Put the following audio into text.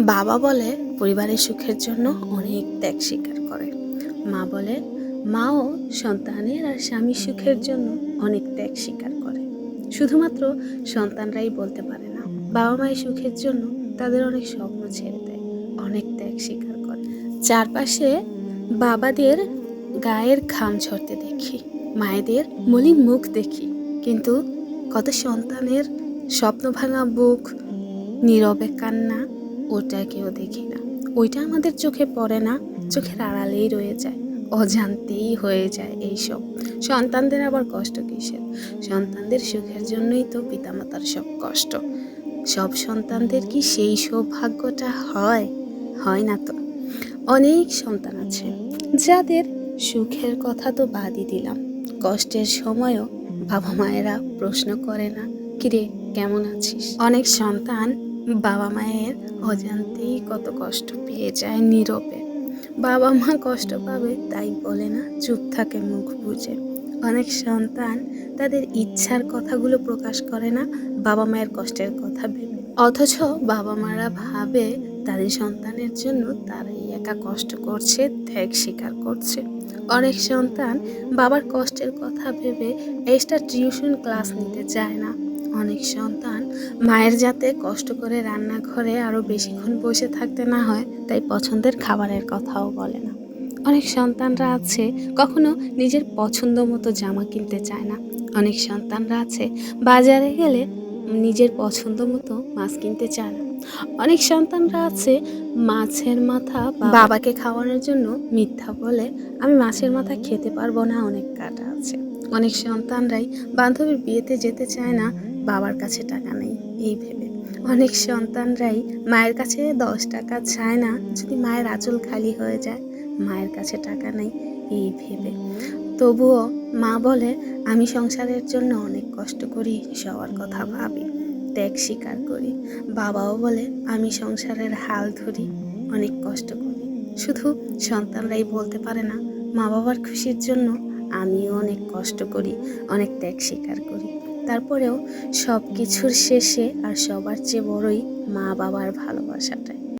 বাবা বলে, পরিবারের সুখের জন্য অনেক ত্যাগ স্বীকার করে। মা বলে, মাও সন্তানের আর স্বামীর সুখের জন্য অনেক ত্যাগ স্বীকার করে। শুধুমাত্র সন্তানরাই বলতে পারে না। বাবা মায়ের সুখের জন্য তাদের অনেক স্বপ্ন ছেড়ে দেয়, অনেক ত্যাগ স্বীকার করে। চারপাশে বাবাদের গায়ের ঘাম ঝরতে দেখি, মায়েদের মলিন মুখ দেখি। কিন্তু কত সন্তানের স্বপ্ন ভাঙা বুক, নীরবে কান্না ওটা কেউ দেখি না। ওইটা আমাদের চোখে পড়ে না, চোখের আড়ালেই রয়ে যায়, অজান্তেই হয়ে যায় এইসব। সন্তানদের আবার কষ্ট কিসের? সন্তানদের সুখের জন্যই তো পিতামাতার সব কষ্ট। সব সন্তানদের কি সেই সৌভাগ্যটা হয়? হয় না তো। অনেক সন্তান আছে, যাদের সুখের কথা তো বাদই দিলাম। কষ্টের সময়ও বাবা মায়েরা প্রশ্ন করে না, কিরে, কেমন আছিস? অনেক সন্তান বাবা মায়ের অজান্তেই কত কষ্ট পেয়ে যায় নীরবে। বাবা মা কষ্ট পাবে, তাই বলে না, চুপ থাকে মুখ বুঝে অনেক সন্তান তাদের ইচ্ছার কথাগুলো প্রকাশ করে না, বাবা মায়ের কষ্টের কথা ভেবে। অথচ বাবা মারা ভাবে তাদের সন্তানের জন্য তারাই একা কষ্ট করছে, ত্যাগ স্বীকার করছে। অনেক সন্তান বাবার কষ্টের কথা ভেবে এক্সট্রা টিউশন ক্লাস নিতে চায় না। অনেক সন্তান মায়ের যাতে কষ্ট করে রান্নাঘরে আরও বেশিক্ষণ বসে থাকতে না হয়, তাই পছন্দের খাবারের কথাও বলে না। অনেক সন্তানরা আছে, কখনো নিজের পছন্দ মতো জামা কিনতে চায় না। অনেক সন্তানরা আছে, বাজারে গেলে নিজের পছন্দ মতো মাছ কিনতে চায় না। অনেক সন্তানরা আছে, মাছের মাথা বাবাকে খাওয়ানোর জন্য মিথ্যা বলে, আমি মাছের মাথা খেতে পারব না। অনেক কাটা আছে। অনেক সন্তানরাই বান্ধবীর বিয়েতে যেতে চায় না বাবার কাছে টাকা নেই, এই ভেবে। অনেক সন্তানরাই মায়ের কাছে দশ টাকা চায় না, যদি মায়ের আঁচল খালি হয়ে যায়, মায়ের কাছে টাকা নেই, এই ভেবে। তবুও মা বলে, আমি সংসারের জন্য অনেক কষ্ট করি, সবার কথা ভাবি, ত্যাগ স্বীকার করি। বাবাও বলে, আমি সংসারের হাল ধরি, অনেক কষ্ট করি। শুধু সন্তানরাই বলতে পারে না মা বাবার খুশির জন্য আমিও অনেক কষ্ট করি, অনেক ত্যাগ স্বীকার করি। তারপরেও সব কিছুর শেষে আর সবার চেয়ে বড়ই মা বাবার ভালোবাসাটাই।